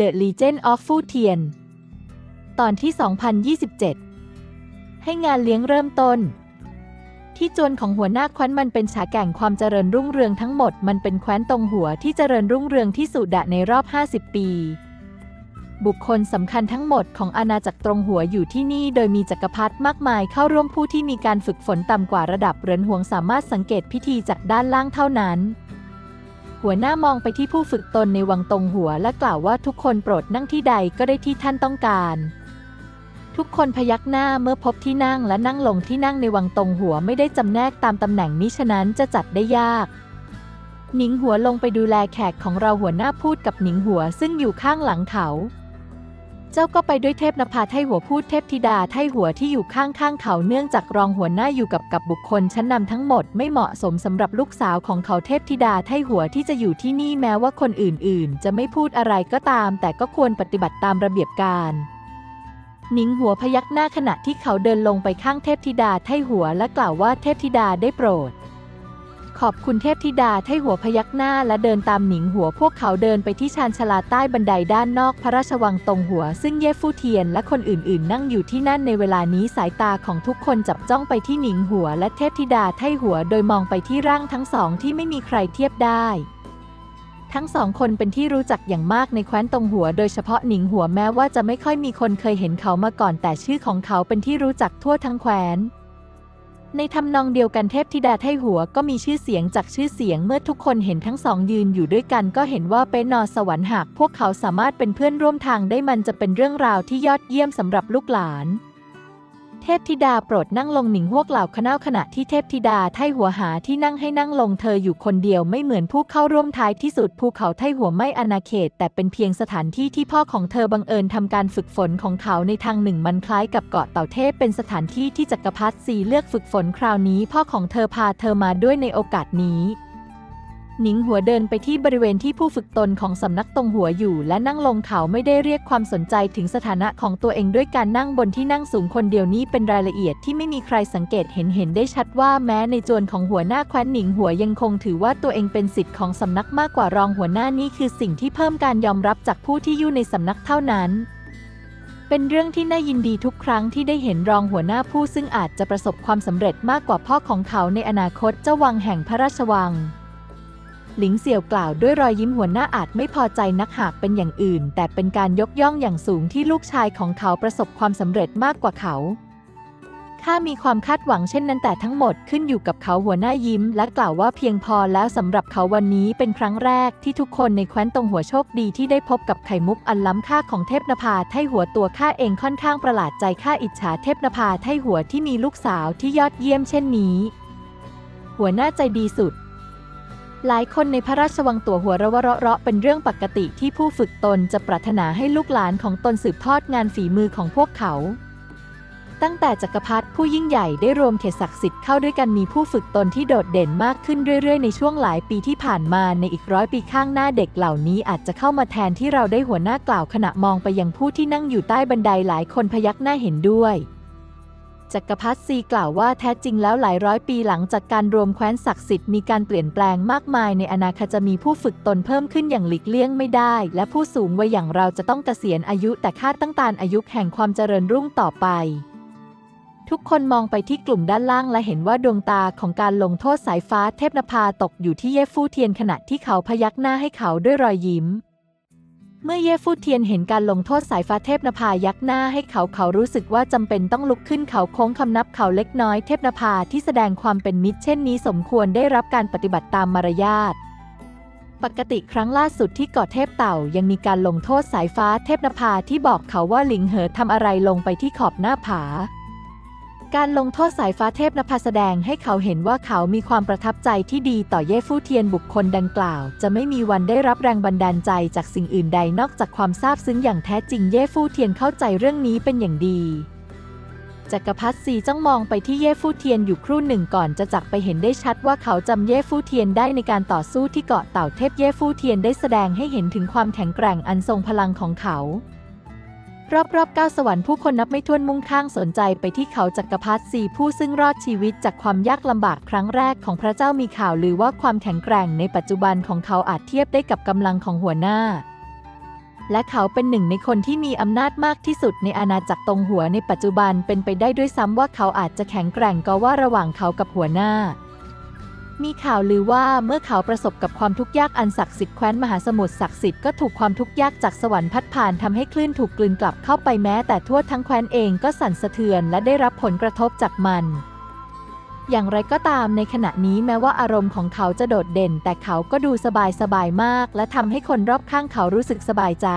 The Legend of Fu Tian ตอนที่ 2027 ให้งานเลี้ยงเริ่มต้น ที่จวนของหัวหน้าแคว้นมันเป็นฉาแก่งความเจริญรุ่งเรืองทั้งหมดมันเป็นแคว้นตรงหัวที่เจริญรุ่งเรืองที่สุดะในรอบ 50 ปี บุคคลสำคัญทั้งหมดของอาณาจักรตรงหัวอยู่ที่นี่ โดยมีจักรพรรดิมากมายเข้าร่วมผู้ที่มีการฝึกฝนต่ำกว่าระดับเหรินหวงสามารถสังเกตพิธีจากด้านล่างเท่านั้น หัวหน้ามองไปที่ผู้ฝึกตนในวังตรงหัวและกล่าวว่าทุกคนโปรดนั่งที่ใดก็ได้ที่ท่านต้องการ ทุกคนพยักหน้าเมื่อพบที่นั่งและนั่งลงที่นั่งในวังตรงหัวไม่ได้จำแนกตามตำแหน่งนี้ฉะนั้นจะจัดได้ยากหนิงหัวลงไปดูแลแขกของเราหัวหน้าพูดกับหนิงหัวซึ่งอยู่ข้างหลังเขา เจ้าก็ไปด้วยเทพนภาไทหัวพูดเทพธิดาไทหัวที่อยู่ข้างๆเขาเนื่องจากรองหัวหน้าอยู่กับกับบุคคลชั้นนำทั้งหมดไม่เหมาะสมสำหรับลูกสาวของเขาเทพธิดาไทหัวที่จะอยู่ที่นี่แม้ว่าคนอื่นๆ จะไม่พูดอะไรก็ตาม แต่ก็ควรปฏิบัติตามระเบียบการหนิงหัวพยักหน้าขณะที่เขาเดินลงไปข้างเทพธิดาไทหัวและกล่าวว่าเทพธิดาได้โปรด ขอบคุณเทพธิดาไทหัวพยักหน้าและเดินตามหนิงหัวพวกเขาเดินไปที่ชานชาลาใต้บันไดด้านนอกพระราชวังตรงหัว ซึ่งเย่ฟู่เทียนและคนอื่นๆ นั่งอยู่ที่นั่นในเวลานี้สายตาของทุกคนจับจ้องไปที่หนิงหัวและเทพธิดาไทหัวโดยมองไปที่ร่างทั้งสองที่ไม่มีใครเทียบได้ทั้งสองคนเป็นที่รู้จักอย่างมากในแคว้นตรงหัว โดยเฉพาะหนิงหัวแม้ว่าจะไม่ค่อยมีคนเคยเห็นเขามาก่อนแต่ชื่อของเขาเป็นที่รู้จักทั่วทั้งแคว้น ในทำนองเดียวกันเทพธิดาไทหัวก็มีชื่อเสียงจากชื่อเสียงเมื่อทุกคนเห็นทั้งสองยืนอยู่ด้วยกันก็เห็นว่าเป็นนอสวรรค์หากพวกเขาสามารถเป็นเพื่อนร่วมทางได้มันจะเป็นเรื่องราวที่ยอดเยี่ยมสำหรับลูกหลาน เทพธิดาโปรดนั่งลงหนิงพวกเหล่าคณะขณะที่เทพธิดาไทหัวหาที่นั่งให้นั่งลงเธออยู่คนเดียวไม่เหมือนผู้เข้าร่วมท้ายที่สุดภูเขาไทหัวไม่อาณาเขต แต่เป็นเพียงสถานที่ที่พ่อของเธอบังเอิญทำการฝึกฝนของเขาในทางหนึ่งมันคล้ายกับเกาะเต่าเทพเป็นสถานที่ที่จักรพรรดิสีเลือกฝึกฝนคราวนี้ พ่อของเธอพาเธอมาด้วยในโอกาสนี้ หนิงหัวเดินไปที่บริเวณที่ผู้ฝึกตนของสำนักตรงหัวอยู่ และนั่งลงเขาไม่ได้เรียกความสนใจถึงสถานะของตัวเองด้วยการนั่งบนที่นั่งสูงคนเดียวนี้เป็นรายละเอียดที่ไม่มีใครสังเกตเห็นเห็นได้ชัดว่าแม้ในจวนของหัวหน้าแคว้นหนิงหัวยังคงถือว่าตัวเองเป็นสิทธิ์ของสำนักมากกว่ารองหัวหน้านี่คือสิ่งที่เพิ่มการยอมรับจากผู้ที่อยู่ในสำนักเท่านั้นเป็นเรื่องที่น่ายินดีทุกครั้งที่ได้เห็นรองหัวหน้าผู้ซึ่งอาจจะประสบความสำเร็จมากกว่าพ่อของเขาในอนาคตเจ้าวังแห่งพระราชวัง หลิงเสี่ยวกล่าวด้วยรอยยิ้มหัวหน้าอาจไม่พอใจนักหากเป็นอย่างอื่น แต่เป็นการยกย่องอย่างสูงที่ลูกชายของเขาประสบความสำเร็จมากกว่าเขาข้ามีความคาดหวังเช่นนั้นแต่ทั้งหมดขึ้นอยู่กับเขาหัวหน้ายิ้ม และกล่าวว่าเพียงพอแล้วสำหรับเขาวันนี้เป็นครั้งแรกที่ทุกคนในแคว้นตรงหัวโชคดีที่ได้พบกับไข่มุกอันล้ำค่าของเทพนภาไทหัวตัวข้าเองค่อนข้างประหลาดใจข้าอิจฉาเทพนภาไทหัวที่มีลูกสาวที่ยอดเยี่ยมเช่นนี้ หัวหน้าใจดีสุด หลายคนในพระราชวังตัวหัวระวะเราะเราะเป็นเรื่องปกติที่ผู้ฝึกตนจะปรารถนาให้ลูกหลานของตนสืบทอดงานฝีมือของพวกเขา ตั้งแต่จักรพรรดิผู้ยิ่งใหญ่ได้รวมเขตศักดิ์สิทธิ์เข้าด้วยกันมีผู้ฝึกตนที่โดดเด่นมากขึ้นเรื่อยๆ ในช่วงหลายปีที่ผ่านมาในอีกร้อยปีข้างหน้าเด็กเหล่านี้อาจจะเข้ามาแทนที่เราได้หัวหน้ากล่าวขณะมองไปยังผู้ที่นั่งอยู่ใต้บันไดหลายคนพยักหน้าเห็นด้วย จักรพรรดิซีกล่าวว่าแท้จริงแล้วหลายร้อยปีหลังจากการรวมแคว้นศักดิ์สิทธิ์มีการเปลี่ยนแปลงมากมายในอนาคตจะมีผู้ฝึกตนเพิ่มขึ้นอย่างหลีกเลี่ยงไม่ได้ และผู้สูงวัยอย่างเราจะต้องเกษียณอายุแต่คาดตั้งตานอายุแห่งความเจริญรุ่งต่อไป ทุกคนมองไปที่กลุ่มด้านล่างและเห็นว่าดวงตาของการลงโทษสายฟ้าเทพนภาตกอยู่ที่เย่ฟู่เทียนขณะที่เขาพยักหน้าให้เขาด้วยรอยยิ้ม เมื่อเย่ฟู่เทียนเห็นการลงโทษสายฟ้าเทพนภายักหน้าให้เขาเขารู้สึกว่าจำเป็นต้องลุกขึ้นเขาโค้งคำนับเขาเล็กน้อยเทพนภาที่แสดงความเป็นมิตรเช่นนี้สมควรได้รับการปฏิบัติตามมารยาทปกติครั้งล่าสุดที่เกาะเทพเต่ายังมีการลงโทษสายฟ้าเทพนภาที่บอกเขาว่าหลิงเหอทำอะไรลงไปที่ขอบหน้าผา การลงโทษสายฟ้าเทพนภาแสดงให้เขาเห็นว่าเขามีความประทับใจที่ดีต่อเย่ฟู่เทียนบุคคลดังกล่าว จะไม่มีวันได้รับแรงบันดาลใจจากสิ่งอื่นใดนอกจากความซาบซึ้งอย่างแท้จริงเย่ฟู่เทียนเข้าใจเรื่องนี้เป็นอย่างดีจักรพรรดิซีจ้องมองไปที่เย่ฟู่เทียนอยู่ครู่หนึ่งก่อนจะจักไปเห็นได้ชัดว่าเขาจำเย่ฟู่เทียนได้ในการต่อสู้ที่เกาะเต่าเทพเย่ฟู่เทียนได้แสดงให้เห็นถึงความแข็งแกร่งอันทรงพลังของเขา รอบๆเก้าสวรรค์ผู้คนนับไม่ถ้วนมุ่งข้างสนใจไปที่เขาจักรพรรดิสี่ผู้ซึ่งรอดชีวิตจากความยากลำบากครั้งแรกของพระเจ้ามีข่าวลือว่าความแข็งแกร่งในปัจจุบันของเขาอาจเทียบได้กับกำลังของหัวหน้า และเขาเป็นหนึ่งในคนที่มีอำนาจมากที่สุดในอาณาจักรตรงหัวในปัจจุบันเป็นไปได้ด้วยซ้ำว่าเขาอาจจะแข็งแกร่งก็ว่าระหว่างเขากับหัวหน้า มีข่าวลือว่าเมื่อเขาประสบกับความทุกข์ยากอันศักดิ์สิทธิ์แคว้นมหาสมุทรศักดิ์สิทธิ์ก็ถูกความทุกข์ยากจากสวรรค์พัดผ่านทำให้คลื่นถูกกลืนกลับเข้าไปแม้ แต่ทั่วทั้งแคว้นเองก็สั่นสะเทือนและได้รับผลกระทบจากมันอย่างไรก็ตามในขณะนี้แม้ว่าอารมณ์ของเขาจะโดดเด่น แต่เขาก็ดูสบายสบายมาก และทำให้คนรอบข้างเขารู้สึกสบายใจ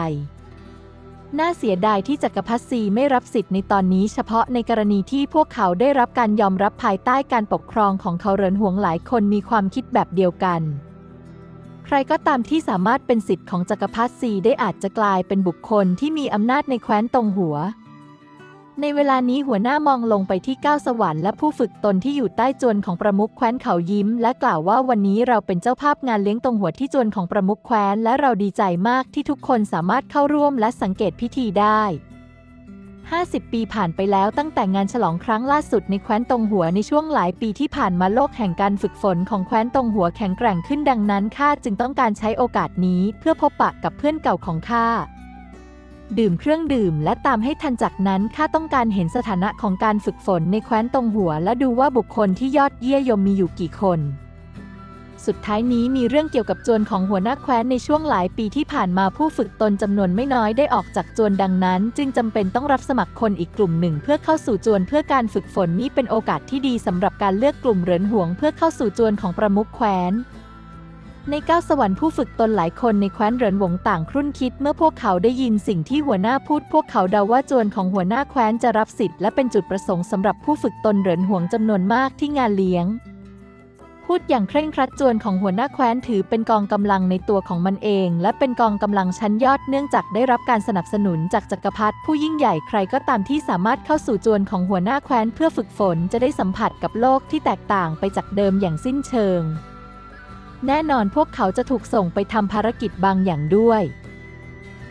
น่าเสียดายที่จักรพรรดิซีไม่รับสิทธิ์ในตอนนี้เฉพาะในกรณีที่พวกเขาได้รับการยอมรับภายใต้การปกครองของเขาเรินหวงหลายคนมีความคิดแบบเดียวกัน ใครก็ตามที่สามารถเป็นสิทธิ์ของจักรพรรดิซีได้อาจจะกลายเป็นบุคคลที่มีอำนาจในแคว้นตรงหัว ในเวลานี้หัวหน้ามองลงไปที่ก้าวสวรรค์และผู้ฝึกตนที่อยู่ใต้จวนของประมุขแคว้นเขายิ้ม และกล่าวว่าวันนี้เราเป็นเจ้าภาพงานเลี้ยงตรงหัวที่จวนของประมุขแคว้น และเราดีใจมากที่ทุกคนสามารถเข้าร่วมและสังเกตพิธีได้ 50 ปีผ่านไปแล้วตั้งแต่งานฉลองครั้งล่าสุดในแคว้นตรงหัวในช่วงหลายปีที่ผ่านมาโลกแห่งการฝึกฝนของแคว้นตรงหัวแข็งแกร่งขึ้นดังนั้นข้าจึงต้องการใช้โอกาสนี้เพื่อพบปะกับเพื่อนเก่าของข้า ดื่มเครื่องดื่ม และตามให้ทันจากนั้นข้าต้องการเห็นสถานะของการฝึกฝนในแคว้นตรงหัว และดูว่าบุคคลที่ยอดเยี่ยมมีอยู่กี่คน สุดท้ายนี้มีเรื่องเกี่ยวกับจวนของหัวหน้าแคว้นในช่วงหลายปีที่ผ่านมาผู้ฝึกตนจำนวนไม่น้อยได้ออกจากจวนดังนั้น จึงจำเป็นต้องรับสมัครคนอีกกลุ่มหนึ่ง เพื่อเข้าสู่จวนเพื่อการฝึกฝนนี้เป็นโอกาสที่ดีสำหรับการเลือกกลุ่มเหรินหวง เพื่อเข้าสู่จวนของประมุขแคว้น ในก้าวสวรรค์ผู้ฝึกตนหลายคนในแคว้นเหรินหวงต่างครุ่นคิดเมื่อพวกเขาได้ยินสิ่งที่หัวหน้าพูด พวกเขาเดาว่าจวนของหัวหน้าแคว้นจะรับสิทธิ์และเป็นจุดประสงค์สำหรับผู้ฝึกตนเหรินหวงจำนวนมากที่งานเลี้ยง พูดอย่างเคร่งครัดจวนของหัวหน้าแคว้นถือเป็นกองกำลังในตัวของมันเอง และเป็นกองกำลังชั้นยอดเนื่องจากได้รับการสนับสนุนจากจักรพรรดิผู้ยิ่งใหญ่ใครก็ตามที่สามารถเข้าสู่จวนของหัวหน้าแคว้นเพื่อฝึกฝนจะได้สัมผัสกับโลกที่แตกต่างไปจากเดิมอย่างสิ้นเชิง แน่นอนพวกเขาจะถูกส่งไปทำภารกิจบางอย่างด้วย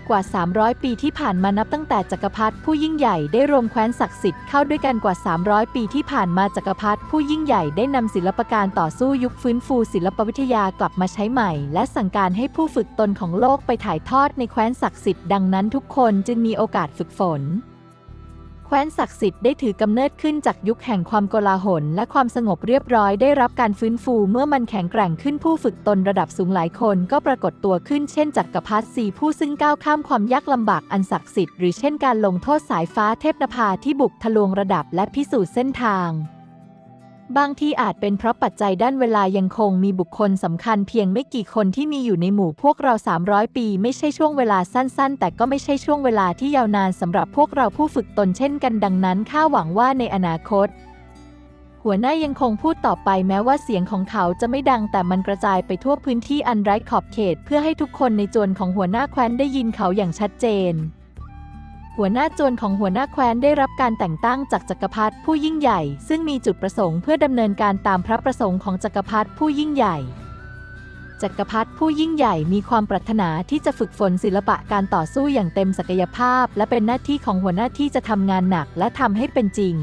กว่า 300 ปีที่ผ่านมานับตั้งแต่จักรพรรดิผู้ยิ่งใหญ่ได้รวมแคว้นศักดิ์สิทธิ์เข้าด้วยกันกว่า 300 ปีที่ผ่านมาจักรพรรดิผู้ยิ่งใหญ่ได้นำศิลปการต่อสู้ยุคฟื้นฟูศิลปวิทยากลับมาใช้ใหม่ และสั่งการให้ผู้ฝึกตนของโลกไปถ่ายทอดในแคว้นศักดิ์สิทธิ์ดังนั้นทุกคนจึงมีโอกาสฝึกฝน แคว้นศักดิ์สิทธิ์ได้ถือกำเนิดขึ้นจากยุคแห่งความโกลาหล และความสงบเรียบร้อยได้รับการฟื้นฟูเมื่อมันแข็งแกร่งขึ้นผู้ฝึกตนระดับสูงหลายคนก็ปรากฏตัวขึ้นเช่นจักรพรรดิสีผู้ซึ่งก้าวข้ามความยากลำบากอันศักดิ์สิทธิ์หรือเช่นการลงโทษสายฟ้าเทพนภาที่บุกทะลวงระดับและพิสูจน์เส้นทาง บางที่อาจเป็นเพราะปัจจัยด้านเวลายังคงมีบุคคลสำคัญเพียงไม่กี่คนที่มีอยู่ในหมู่พวกเรา 300 ปี ไม่ใช่ช่วงเวลาสั้นๆ แต่ก็ไม่ใช่ช่วงเวลาที่ยาวนานสำหรับพวกเราผู้ฝึกตนเช่นกันดังนั้นข้าหวังว่าในอนาคต หัวหน้ายังคงพูดต่อไปแม้ว่าเสียงของเขาจะไม่ดังแต่มันกระจายไปทั่วพื้นที่อันไร้ขอบเขต เพื่อให้ทุกคนในจวนของหัวหน้าแคว้นได้ยินเขาอย่างชัดเจน หัวหน้าโจรของหัวหน้าแคว้นได้รับการแต่งตั้งจากจักรพรรดิผู้ยิ่งใหญ่ ซึ่งมีจุดประสงค์เพื่อดำเนินการตามพระประสงค์ของจักรพรรดิผู้ยิ่งใหญ่ จักรพรรดิผู้ยิ่งใหญ่มีความปรารถนาที่จะฝึกฝนศิลปะการต่อสู้อย่างเต็มศักยภาพ และเป็นหน้าที่ของหัวหน้าที่จะทำงานหนักและทำให้เป็นจริง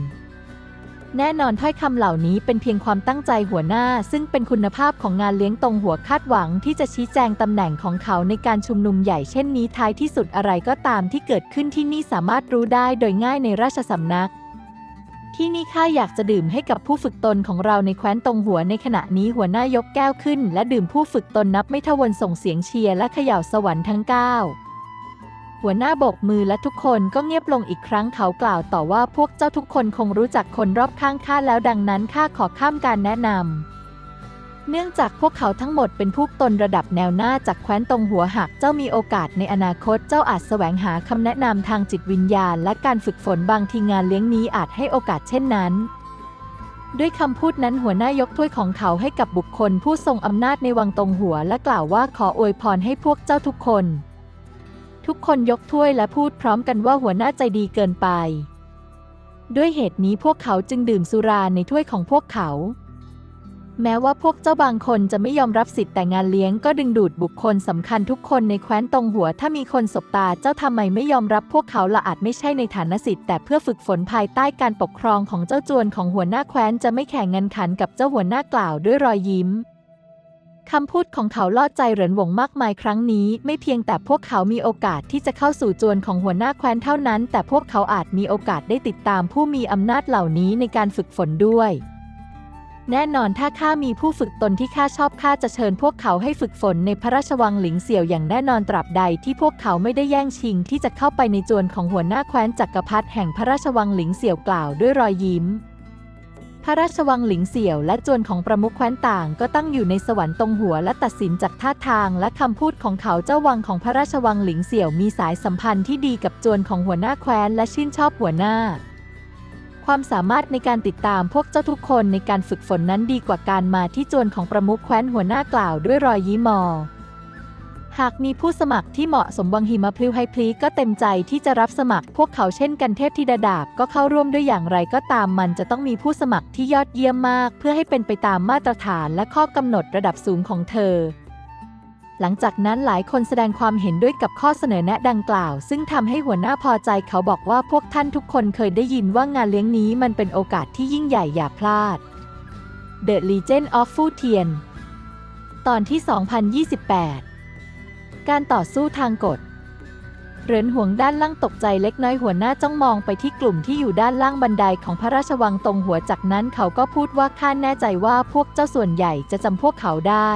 แน่นอนถ้อยคำเหล่านี้เป็นเพียงความตั้งใจหัวหน้า ซึ่งเป็นคุณภาพของงานเลี้ยงตรงหัวคาดหวังที่จะชี้แจงตำแหน่งของเขาในการชุมนุมใหญ่เช่นนี้ท้ายที่สุดอะไรก็ตามที่เกิดขึ้นที่นี่สามารถรู้ได้โดยง่ายในราชสำนัก ที่นี่ข้าอยากจะดื่มให้กับผู้ฝึกตนของเราในแคว้นตรงหัวในขณะนี้หัวหน้ายกแก้วขึ้น และดื่มผู้ฝึกตนนับไม่ทวนส่งเสียงเชียร์และเขย่าสวรรค์ทั้งเก้า หัวหน้าโบกมือและทุกคนก็เงียบลงอีกครั้งเขากล่าวต่อว่าพวกเจ้าทุกคนคงรู้จักคนรอบข้างข้าแล้วดังนั้นข้าขอข้ามการแนะนำเนื่องจากพวกเขาทั้งหมดเป็นผู้ตนระดับแนวหน้าจากแคว้นตรงหัวหักเจ้ามีโอกาสในอนาคตเจ้าอาจแสวงหาคำแนะนำทางจิตวิญญาณ และการฝึกฝนบางทีงานเลี้ยงนี้อาจให้โอกาสเช่นนั้นด้วยคำพูดนั้นหัวหน้ายกถ้วยของเขาให้กับบุคคลผู้ทรงอำนาจในวังตรงหัวและกล่าวว่าขออวยพรให้พวกเจ้าทุกคน ทุกคนยกถ้วยและพูดพร้อมกันว่าหัวหน้าใจดีเกินไป ด้วยเหตุนี้พวกเขาจึงดื่มสุราในถ้วยของพวกเขา แม้ว่าพวกเจ้าบางคนจะไม่ยอมรับสิทธิ์แต่งานเลี้ยงก็ดึงดูดบุคคลสำคัญทุกคนในแคว้นตรงหัว ถ้ามีคนสบตาเจ้าทำไมไม่ยอมรับพวกเขาละอาจไม่ใช่ในฐานะสิทธิ์แต่เพื่อฝึกฝนภายใต้การปกครองของเจ้าจวนของหัวหน้าแคว้นจะไม่แข่งเงันขันกับเจ้าหัวหน้ากล่าวด้วยรอยยิ้ม คำพูดของเขาลอดใจเหรินหวงมากมายครั้งนี้ ไม่เพียงแต่พวกเขามีโอกาสที่จะเข้าสู่จวนของหัวหน้าแคว้นเท่านั้น แต่พวกเขาอาจมีโอกาสได้ติดตามผู้มีอำนาจเหล่านี้ในการฝึกฝนด้วย แน่นอนถ้าข้ามีผู้ฝึกตนที่ข้าชอบข้าจะเชิญพวกเขาให้ฝึกฝนในพระราชวังหลิงเสี่ยวอย่างแน่นอนตราบใดที่พวกเขาไม่ได้แย่งชิงที่จะเข้าไปในจวนของหัวหน้าแคว้นจักรพรรดิแห่งพระราชวังหลิงเสี่ยวกล่าวด้วยรอยยิ้ม พระราชวังหลิงเสี่ยวและจวนของประมุขแคว้นต่าง ก็ตั้งอยู่ในสวรรค์ตรงหัวและตัดสินจากท่าทางและคำพูดของเขาเจ้าวังของพระราชวังหลิงเสี่ยวมีสายสัมพันธ์ที่ดีกับจวนของหัวหน้าแคว้นและชื่นชอบหัวหน้า ความสามารถในการติดตามพวกเจ้าทุกคนในการฝึกฝนนั้นดีกว่าการมาที่จวนของประมุขแคว้นหัวหน้ากล่าวด้วยรอยยิ้มมอ หากมีผู้สมัครที่เหมาะสมวังหิมะพลิ้วไฮพลีก็เต็มใจที่จะรับสมัครพวกเขาเช่นกันเทพธิดาดาบก็เข้าร่วมด้วยอย่างไรก็ตามมันจะต้องมีผู้สมัครที่ยอดเยี่ยมมาก เพื่อให้เป็นไปตามมาตรฐานและข้อกำหนดระดับสูงของเธอ หลังจากนั้นหลายคนแสดงความเห็นด้วยกับข้อเสนอแนะดังกล่าว ซึ่งทำให้หัวหน้าพอใจเขาบอกว่าพวกท่านทุกคนเคยได้ยินว่างานเลี้ยงนี้มันเป็นโอกาสที่ยิ่งใหญ่อย่าพลาด The Legend of Fu Tian ตอนที่ 2028 การต่อสู้ทางกฎเหรินหวงด้านล่างตกใจเล็กน้อยหัวหน้าจ้องมองไปที่กลุ่มที่อยู่ด้านล่างบันไดของพระราชวังตรงหัวจากนั้นเขาก็พูดว่าข้าแน่ใจว่าพวกเจ้าส่วนใหญ่จะจำพวกเขาได้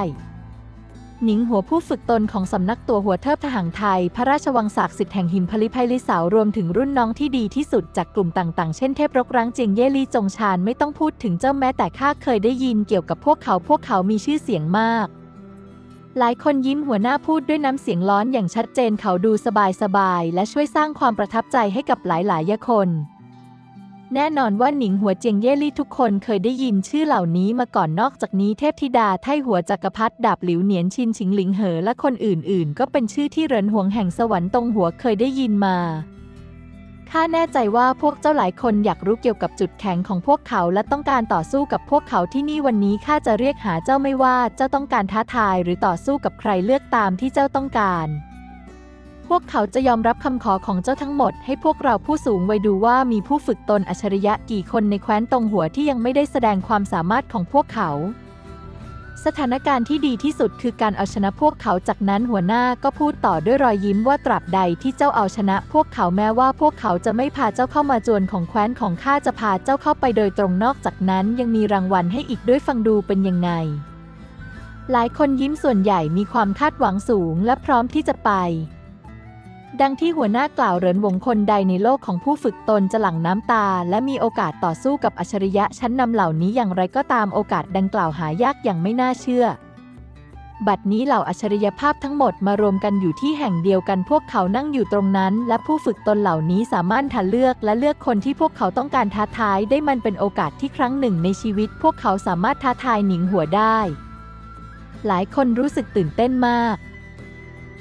หนิงหัวผู้ฝึกตนของสำนักตัวหัวเทิบทหารไทย พระราชวังศักดิ์สิทธิ์แห่งหิมพลิไพลิสาวรวมถึงรุ่นน้องที่ดีที่สุดจากกลุ่มต่างๆ เช่นเทพรกรังเจียงเยลีจงชานไม่ต้องพูดถึงเจ้าแม้แต่ข้าเคยได้ยินเกี่ยวกับพวกเขาพวกเขามีชื่อเสียงมาก หลายคนยิ้มหัวหน้าพูดด้วยน้ำเสียงร้อนอย่างชัดเจนเขาดูสบายๆและช่วยสร้างความประทับใจให้กับหลายๆคน แน่นอนว่าหนิงหัวเจียงเย่ลี่ทุกคนเคยได้ยินชื่อเหล่านี้มาก่อนนอกจากนี้เทพธิดาไทหัวจักรพรรดิดาบหลิวเหนียนชินชิงหลิงเหอและคนอื่นๆ ก็เป็นชื่อที่เรินหวงแห่งสวรรค์ตรงหัวเคยได้ยินมา ข้าแน่ใจว่าพวกเจ้าหลายคนอยากรู้เกี่ยวกับจุดแข็งของพวกเขาและต้องการต่อสู้กับพวกเขาที่นี่วันนี้ข้าจะเรียกหาเจ้าไม่ว่าเจ้าต้องการท้าทายหรือต่อสู้กับใครเลือกตามที่เจ้าต้องการ พวกเขาจะยอมรับคำขอของเจ้าทั้งหมด ให้พวกเราผู้สูงวัยดูว่ามีผู้ฝึกตนอัจฉริยะกี่คนในแคว้นตรงหัวที่ยังไม่ได้แสดงความสามารถของพวกเขา สถานการณ์ที่ดีที่สุดคือการเอาชนะพวกเขาจากนั้นหัวหน้าก็พูดต่อด้วยรอยยิ้มว่าตราบใดที่เจ้าเอาชนะ พวกเขาแม้ว่าพวกเขาจะไม่พาเจ้าเข้ามาจวนของแคว้นของข้าจะพาเจ้าเข้าไปโดยตรงนอกจากนั้นยังมีรางวัลให้อีกด้วยฟังดูเป็นยังไง หลายคนยิ้มส่วนใหญ่มีความคาดหวังสูงและพร้อมที่จะไป ดังที่หัวหน้ากล่าวเหรินวงคนใดในโลกของผู้ฝึกตนจะหลั่งน้ำตา และมีโอกาสต่อสู้กับอัจฉริยะชั้นนำเหล่านี้อย่างไรก็ตามโอกาสดังกล่าวหายากอย่างไม่น่าเชื่อ บัดนี้เหล่าอัจฉริยภาพทั้งหมดมารวมกันอยู่ที่แห่งเดียวกันพวกเขานั่งอยู่ตรงนั้น และผู้ฝึกตนเหล่านี้สามารถทันเลือกและเลือกคนที่พวกเขาต้องการท้าทายได้มันเป็นโอกาสที่ครั้งหนึ่งในชีวิต พวกเขาสามารถท้าทายหนิงหัวได้ หลายคนรู้สึกตื่นเต้นมาก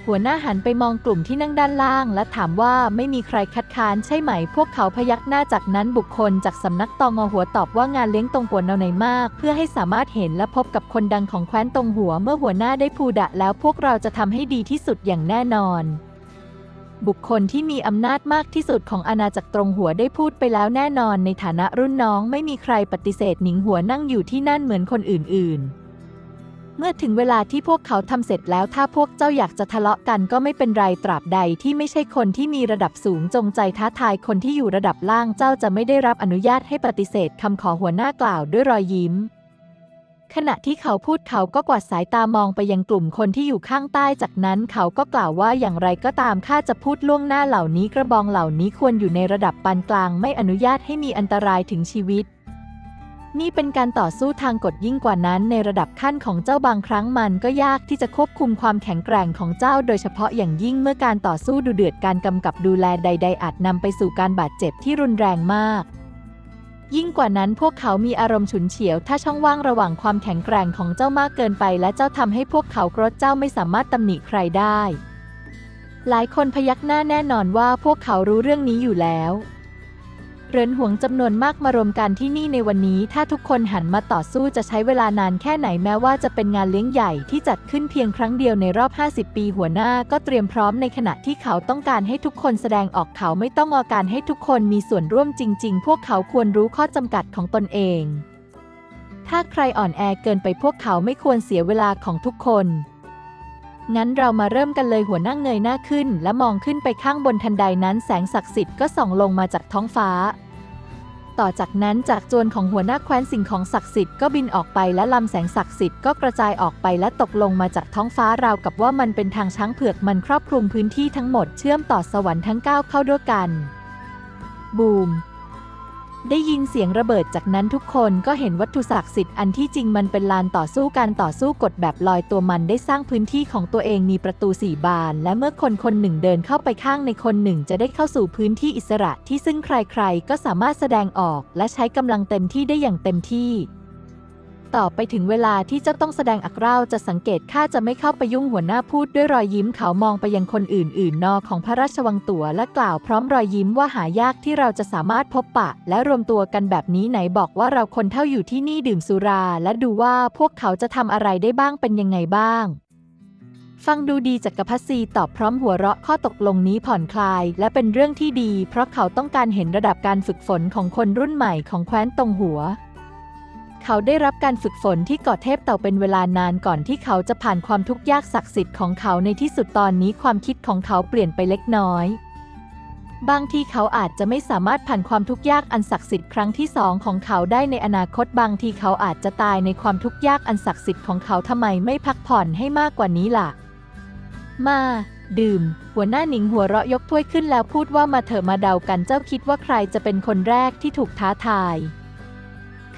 หัวหน้าหันไปมองกลุ่มที่นั่งด้านล่าง และถามว่าไม่มีใครคัดค้านใช่ไหม พวกเขาพยักหน้าจากนั้นบุคคลจากสำนักตองอหัวตอบว่างานเลี้ยงตรงหัวเนาไหนมาก เพื่อให้สามารถเห็นและพบกับคนดังของแคว้นตรงหัวเมื่อหัวหน้าได้พูดะแล้วพวกเราจะทำให้ดีที่สุดอย่างแน่นอนบุคคลที่มีอำนาจมากที่สุดของอาณาจักรตรงหัวได้พูดไปแล้วแน่นอนในฐานะรุ่นน้องไม่มีใครปฏิเสธหนิงหัวนั่งอยู่ที่นั่นเหมือนคนอื่นๆ เมื่อถึงเวลาที่พวกเขาทำเสร็จแล้วถ้าพวกเจ้าอยากจะทะเลาะกันก็ไม่เป็นไรตราบใดที่ไม่ใช่คนที่มีระดับสูงจงใจท้าทายคนที่อยู่ระดับล่างเจ้าจะไม่ได้รับอนุญาตให้ปฏิเสธคำขอหัวหน้ากล่าวด้วยรอยยิ้ม ขณะที่เขาพูดเขาก็กวาดสายตามองไปยังกลุ่มคนที่อยู่ข้างใต้จากนั้นเขาก็กล่าวว่าอย่างไรก็ตามข้าจะพูดล่วงหน้าเหล่านี้กระบองเหล่านี้ควรอยู่ในระดับปานกลาง ไม่อนุญาตให้มีอันตรายถึงชีวิต นี่เป็นการต่อสู้ทางกฎยิ่งกว่านั้นในระดับขั้นของเจ้าบางครั้งมันก็ยากที่จะควบคุมความแข็งแกร่งของเจ้า โดยเฉพาะอย่างยิ่งเมื่อการต่อสู้ดูเดือดการกำกับดูแลใด ๆ อาจนำไปสู่การบาดเจ็บที่รุนแรงมาก ยิ่งกว่านั้นพวกเขามีอารมณ์ฉุนเฉียว ถ้าช่องว่างระหว่างความแข็งแกร่งของเจ้ามากเกินไป และเจ้าทำให้พวกเขากรดเจ้าไม่สามารถตำหนิใครได้ หลายคนพยักหน้าแน่นอนว่าพวกเขารู้เรื่องนี้อยู่แล้ว เหรินหวงจำนวนมากมารวมกันที่นี่ในวันนี้ ถ้าทุกคนหันมาต่อสู้จะใช้เวลานานแค่ไหนแม้ว่าจะเป็นงานเลี้ยงใหญ่ที่จัดขึ้นเพียงครั้งเดียวในรอบ 50 ปีหัวหน้าก็เตรียมพร้อมในขณะที่เขาต้องการให้ทุกคนแสดงออกเขาไม่ต้องอการให้ทุกคนมีส่วนร่วมจริง ๆ พวกเขาควรรู้ข้อจำกัดของตนเอง ถ้าใครอ่อนแอเกินไปพวกเขาไม่ควรเสียเวลาของทุกคน งั้นเรามาเริ่มกันเลยหัวหน้าเงยหน้าขึ้น และมองขึ้นไปข้างบนทันใดนั้นแสงศักดิ์สิทธิ์ก็ส่องลงมาจากท้องฟ้า ต่อจากนั้นจากจวนของหัวหน้าแคว้นสิ่งของศักดิ์สิทธิ์ก็บินออกไปและลำแสงศักดิ์สิทธิ์ก็กระจายออกไปและตกลงมาจากท้องฟ้าราวกับว่ามันเป็นทางช้างเผือกมันครอบคลุมพื้นที่ทั้งหมดเชื่อมต่อสวรรค์ทั้งเก้าเข้าด้วยกัน บูม ได้ยินเสียงระเบิดจากนั้นทุกคนก็เห็นวัตถุศักดิ์สิทธิ์อันที่จริงมันเป็นลานต่อสู้การต่อสู้กฎแบบลอยตัวมันได้สร้างพื้นที่ของตัวเองมีประตูสี่บาน และเมื่อคนคนหนึ่งเดินเข้าไปข้างในคนหนึ่งจะได้เข้าสู่พื้นที่อิสระที่ซึ่งใครๆ ก็สามารถแสดงออก และใช้กำลังเต็มที่ได้อย่างเต็มที่ ต่อไปถึงเวลาที่เจ้าต้องแสดงอักเร่าจะสังเกตข้าจะไม่เข้าไปยุ่งหัวหน้าพูดด้วยรอยยิ้มเขามองไปยังคนอื่นๆ นอของพระราชวังตัวและกล่าวพร้อมรอยยิ้มว่าหายากที่เราจะสามารถพบปะ และรวมตัวกันแบบนี้ไหนบอกว่าเราคนเท่าอยู่ที่นี่ดื่มสุรา และดูว่าพวกเขาจะทำอะไรได้บ้างเป็นยังไงบ้างฟังดูดีจากกรพัสซีตอบพร้อมหัวเราะข้อตกลงนี้ผ่อนคลาย และเป็นเรื่องที่ดี เพราะเขาต้องการเห็นระดับการฝึกฝนของคนรุ่นใหม่ของแคว้นตรงหัว เขาได้รับการฝึกฝนที่เกาะเทพเต่าเป็นเวลานานก่อนที่เขาจะผ่านความทุกข์ยากศักดิ์สิทธิ์ของเขาในที่สุดตอนนี้ความคิดของเขาเปลี่ยนไปเล็กน้อย บางทีเขาอาจจะไม่สามารถผ่านความทุกข์ยากอันศักดิ์สิทธิ์ครั้งที่สองของเขาได้ในอนาคตบางทีเขาอาจจะตายในความทุกข์ยากอันศักดิ์สิทธิ์ของเขาทำไมไม่พักผ่อนให้มากกว่านี้ล่ะ มา ดื่ม หัวหน้าหนิงหัวเราะยกถ้วยขึ้นแล้วพูดว่ามาเถอะมาเดากันเจ้าคิดว่าใครจะเป็นคนแรกที่ถูกท้าทาย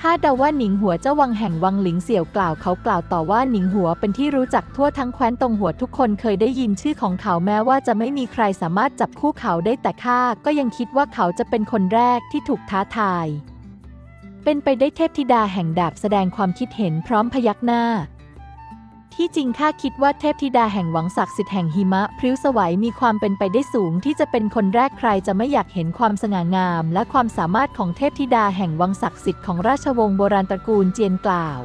ข้าเดาว่าหนิงหัวเจ้าวังแห่งวังหลิงเสี่ยวกล่าวเขากล่าวต่อว่าหนิงหัวเป็นที่รู้จักทั่วทั้งแคว้นตงหัวทุกคนเคยได้ยินชื่อของเขาแม้ว่าจะไม่มีใครสามารถจับคู่เขาได้แต่ข้าก็ยังคิดว่าเขาจะเป็นคนแรกที่ถูกท้าทาย เป็นไปได้เทพธิดาแห่งดาบแสดงความคิดเห็นพร้อมพยักหน้า ที่จริงข้าคิดว่าเทพธิดาแห่งหวังศักดิ์สิทธิ์แห่งหิมะ พริ้วสวัยมีความเป็นไปได้สูงที่จะเป็นคนแรกใครจะไม่อยากเห็นความสง่างาม และความสามารถของเทพธิดาแห่งวังศักดิ์สิทธิ์ของราชวงศ์โบราณตระกูลเจียนกล่าว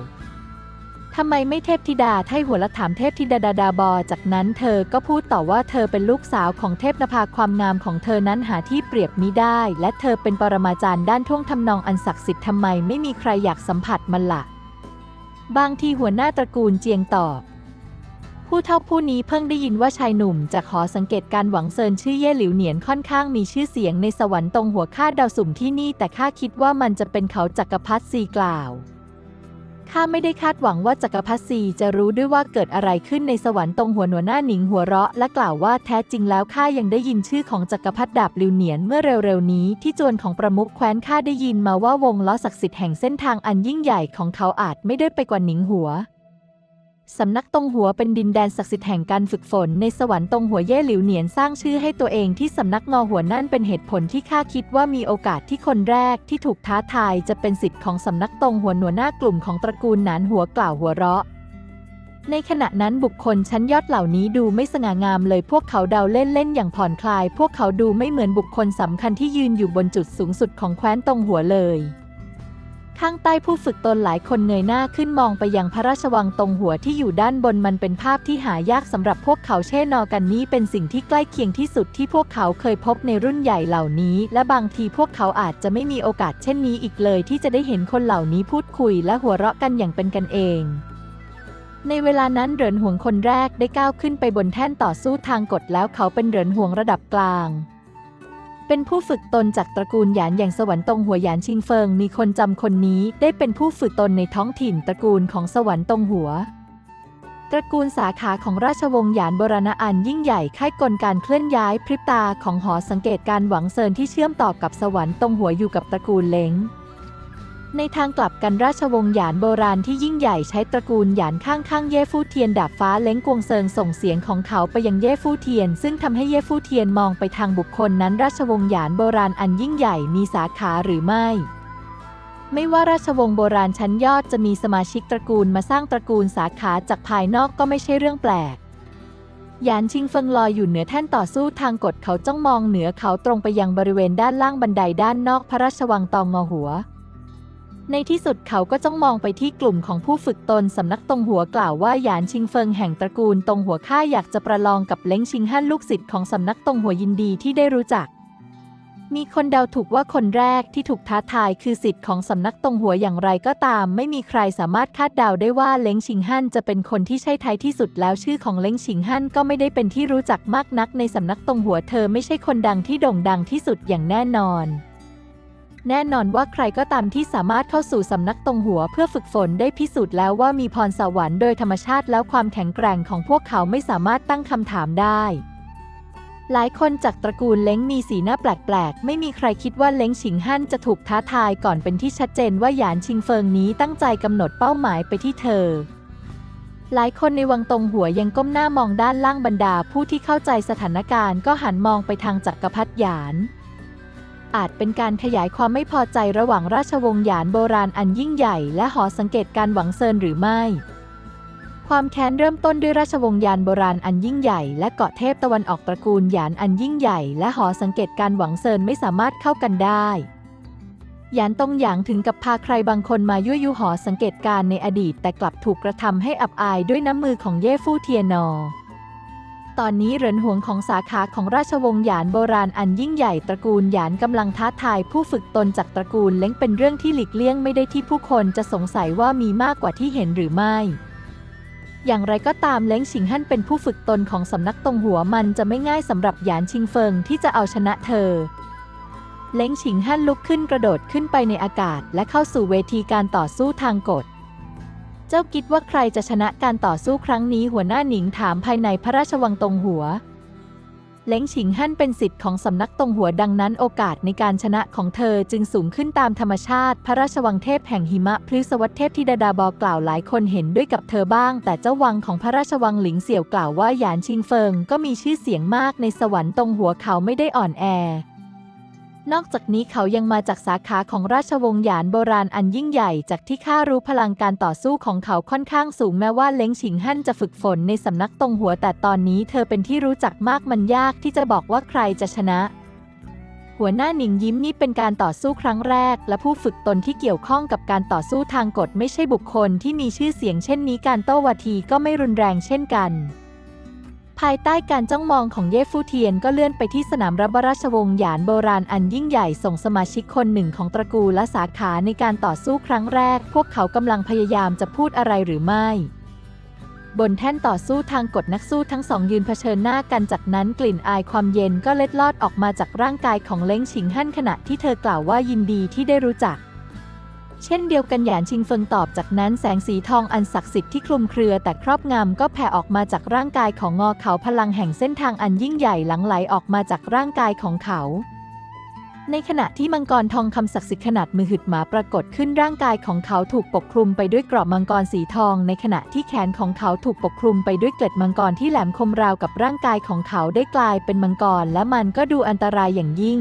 ทำไมไม่เทพธิดาไทหัวละถามเทพธิดาดาดาบอ จากนั้นเธอก็พูดต่อว่าเธอเป็นลูกสาวของเทพนภาความงามของเธอนั้นหาที่เปรียบมิได้ และเธอเป็นปรมาจารย์ด้านท่วงทำนองอันศักดิ์สิทธิ์ทำไมไม่มีใครอยากสัมผัสมันละ่ะ บางทีหัวหน้าตระกูลเจียงตอบ ผู้เท่าผู้นี้เพิ่งได้ยินว่าชายหนุ่มจากหอสังเกตการหวังเซินชื่อเย่หลิวเหนียนค่อนข้างมีชื่อเสียงในสวรรค์ตรงหัวข้าดาวสุ่มที่นี่ แต่ข้าคิดว่ามันจะเป็นเขาจักรพรรดิซีกล่าวข้าไม่ได้คาดหวังว่าจักรพรรดิซีจะรู้ด้วยว่าเกิดอะไรขึ้นในสวรรค์ตรงหัวหนวหน้าหนิงหัวเราะและกล่าวว่าแท้จริงแล้วข้ายังได้ยินชื่อของจักรพรรดิดาบลิวเหนียนเมื่อเร็วๆนี้ ที่จวนของประมุขแคว้นข้าได้ยินมาว่าวงล้อศักดิ์สิทธิ์แห่งเส้นทางอันยิ่งใหญ่ของเขาอาจไม่ได้ไปกว่าหนิงหัว สำนักตงหัวเป็นดินแดนศักดิ์สิทธิ์แห่งการฝึกฝนในสวรรค์ตงหัวเย่หลิวเหนียนสร้างชื่อให้ตัวเองที่สำนักงอหัวนั่นเป็นเหตุผลที่ข้าคิดว่ามีโอกาสที่คนแรกที่ถูกท้าทายจะเป็นสิทธิ์ของสำนักตงหัวหนัวหน้ากลุ่มของตระกูลหนานหัวกล่าวหัวเราะ ในขณะนั้นบุคคลชั้นยอดเหล่านี้ดูไม่สง่างามเลยพวกเขาเดาเล่นๆอย่างผ่อนคลาย พวกเขาดูไม่เหมือนบุคคลสำคัญที่ยืนอยู่บนจุดสูงสุดของแคว้นตรงหัวเลย ข้างใต้ผู้ฝึกตนหลายคนเงยหน้าขึ้นมองไปยังพระราชวังตรงหัวที่อยู่ด้านบนมันเป็นภาพที่หายากสำหรับพวกเขาเช่นอกันนี้เป็นสิ่งที่ใกล้เคียงที่สุดที่พวกเขาเคยพบในรุ่นใหญ่เหล่านี้ และบางทีพวกเขาอาจจะไม่มีโอกาสเช่นนี้อีกเลย ที่จะได้เห็นคนเหล่านี้พูดคุยและหัวเราะกันอย่างเป็นกันเองในเวลานั้นเหรินห่วงคนแรกได้ก้าวขึ้นไปบนแท่นต่อสู้ทางกฎแล้วเขาเป็นเหรินห่วงระดับกลาง เป็นผู้ฝึกตนจากตระกูลหยานอย่างสวรรค์ตงหัวหยานชิงเฟิง มีคนจำคนนี้ได้เป็นผู้ฝึกตนในท้องถิ่นตระกูลของสวรรค์ตงหัว ตระกูลสาขาของราชวงศ์หยานโบราณอันยิ่งใหญ่ค่ายกลการเคลื่อนย้ายพริบตาของหอสังเกตการหวังเซินที่เชื่อมต่อกับสวรรค์ตงหัวอยู่กับตระกูลเล้ง ในทางกลับกันราชวงศ์หยานโบราณที่ยิ่งใหญ่ใช้ตระกูลหยานข้างๆเย่ฟู่เทียนดาบฟ้าเล้งกวงเซิงส่งเสียงของเขาไปยังเย่ฟู่เทียน ซึ่งทำให้เย่ฟู่เทียนมองไปทางบุคคลนั้น ราชวงศ์หยานโบราณอันยิ่งใหญ่มีสาขาหรือไม่ ไม่ว่าราชวงศ์โบราณชั้นยอดจะมีสมาชิกตระกูลมาสร้างตระกูลสาขาจากภายนอกก็ไม่ใช่เรื่องแปลกหยานชิงเฟิงลอยอยู่เหนือแท่นต่อสู้ทางกฎเขาจ้องมองเหนือเขาตรงไปยังบริเวณด้านล่างบันไดด้านนอกพระราชวังตองงอหัว ในที่สุดเขาก็จ้องมองไปที่กลุ่มของผู้ฝึกตนสำนักตรงหัวกล่าวว่าหยานชิงเฟิงแห่งตระกูลตรงหัวข้าอยากจะประลองกับเล้งชิงฮั่นลูกศิษย์ของสำนักตรงหัวยินดีที่ได้รู้จัก มีคนเดาถูกว่าคนแรกที่ถูกท้าทายคือสิทธิ์ของสำนักตรงหัวอย่างไรก็ตาม ไม่มีใครสามารถคาดเดาได้ว่าเล้งชิงฮั่นจะเป็นคนที่ใช่ท้ายที่สุดแล้วชื่อของเล้งชิงฮั่นก็ไม่ได้เป็นที่รู้จักมากนักในสำนักตรงหัวเธอไม่ใช่คนดังที่โด่งดังที่สุดอย่างแน่นอน แน่นอนว่าใครก็ตามที่สามารถเข้าสู่สำนักตรงหัวเพื่อฝึกฝนได้พิสูจน์แล้วว่ามีพรสวรรค์โดยธรรมชาติแล้วความแข็งแกร่งของพวกเขาไม่สามารถตั้งคำถามได้ หลายคนจากตระกูลเล้งมีสีหน้าแปลกๆ ไม่มีใครคิดว่าเล้งฉิงฮั่นจะถูกท้าทายก่อนเป็นที่ชัดเจนว่าหยานชิงเฟิงนี้ตั้งใจกำหนดเป้าหมายไปที่เธอหลายคนในวังตรงหัวยังก้มหน้ามองด้านล่างบรรดาผู้ที่เข้าใจสถานการณ์ก็หันมองไปทางจักรพรรดิหยาน อาจเป็นการขยายความไม่พอใจระหว่างราชวงศ์หยานโบราณอันยิ่งใหญ่ และหอสังเกตการหวังเซินหรือไม่ ความแค้นเริ่มต้นด้วยราชวงศ์หยานโบราณอันยิ่งใหญ่และเกาะเทพตะวันออกตระกูลหยานอันยิ่งใหญ่ และหอสังเกตการหวังเซินไม่สามารถเข้ากันได้หยานตงหยางถึงกับพาใครบางคนมายั่วยุหอสังเกตการในอดีต แต่กลับถูกกระทำให้อับอายด้วยน้ำมือของเย่ฟู่เทียนอ ตอนนี้เหรินหวงของสาขาของราชวงศ์หยานโบราณอันยิ่งใหญ่ตระกูลหยานกำลังท้าทายผู้ฝึกตนจากตระกูลเล้งเป็นเรื่องที่หลีกเลี่ยงไม่ได้ที่ผู้คนจะสงสัยว่ามีมากกว่าที่เห็นหรือไม่ อย่างไรก็ตามเล้งชิงฮั่นเป็นผู้ฝึกตนของสำนักตรงหัวมันจะไม่ง่ายสำหรับหยานชิงเฟิงที่จะเอาชนะเธอ เล้งชิงฮั่นลุกขึ้นกระโดดขึ้นไปในอากาศ และเข้าสู่เวทีการต่อสู้ทางกฎ เจ้าคิดว่าใครจะชนะการต่อสู้ครั้งนี้หัวหน้าหนิงถามภายในพระราชวังตรงหัว เล้งฉิงฮั่นเป็นสิทธิ์ของสำนักตรงหัวดังนั้นโอกาสในการชนะของเธอจึงสูงขึ้นตามธรรมชาติ พระราชวังเทพแห่งหิมะพฤกษวัตเทพธิดาดาบอกล่าวหลายคนเห็นด้วยกับเธอบ้าง แต่เจ้าวังของพระราชวังหลิงเสี่ยวกล่าวว่าหยานชิงเฟิงก็มีชื่อเสียงมากในสวรรค์ตรงหัวเขาไม่ได้อ่อนแอ นอกจากนี้เขายังมาจากสาขาของราชวงศ์หยานโบราณอันยิ่งใหญ่ จากที่ข้ารู้พลังการต่อสู้ของเขาค่อนข้างสูงแม้ว่าเล้งฉิงฮั่นจะฝึกฝนในสำนักตรงหัวแต่ตอนนี้เธอเป็นที่รู้จักมากมันยากที่จะบอกว่าใครจะชนะ หัวหน้าหนิงยิ้มนี่เป็นการต่อสู้ครั้งแรก และผู้ฝึกตนที่เกี่ยวข้องกับการต่อสู้ทางกฎไม่ใช่บุคคลที่มีชื่อเสียงเช่นนี้การโต้วาทีก็ไม่รุนแรงเช่นกัน ภายใต้การจ้องมองของเย่ฟูเทียนก็เลื่อนไปที่สนามรบราชวงศ์หยานโบราณอันยิ่งใหญ่ส่งสมาชิกคนหนึ่งของตระกูลและสาขาในการต่อสู้ครั้งแรก พวกเขากำลังพยายามจะพูดอะไรหรือไม่ บนแท่นต่อสู้ทางกฎนักสู้ทั้งสองยืนเผชิญหน้ากันจากนั้นกลิ่นอายความเย็นก็เล็ดลอดออกมาจากร่างกายของเล้งฉิงฮั่นขณะที่เธอกล่าวว่ายินดีที่ได้รู้จัก เช่นเดียวกันหยานชิงเฟิงตอบจากนั้นแสงสีทองอันศักดิ์สิทธิ์ที่คลุมเครือแต่ครอบงำก็แผ่ออกมาจากร่างกายของงอเขาพลังแห่งเส้นทางอันยิ่งใหญ่หลังไหลออกมาจากร่างกายของเขา ในขณะที่มังกรทองคำศักดิ์สิทธิ์ขนาดมือหึดหมาปรากฏขึ้นร่างกายของเขาถูกปกคลุมไปด้วยกรอบมังกรสีทอง ในขณะที่แขนของเขาถูกปกคลุมไปด้วยเกล็ดมังกรที่แหลมคมราวกับร่างกายของเขาได้กลายเป็นมังกรและมันก็ดูอันตรายอย่างยิ่ง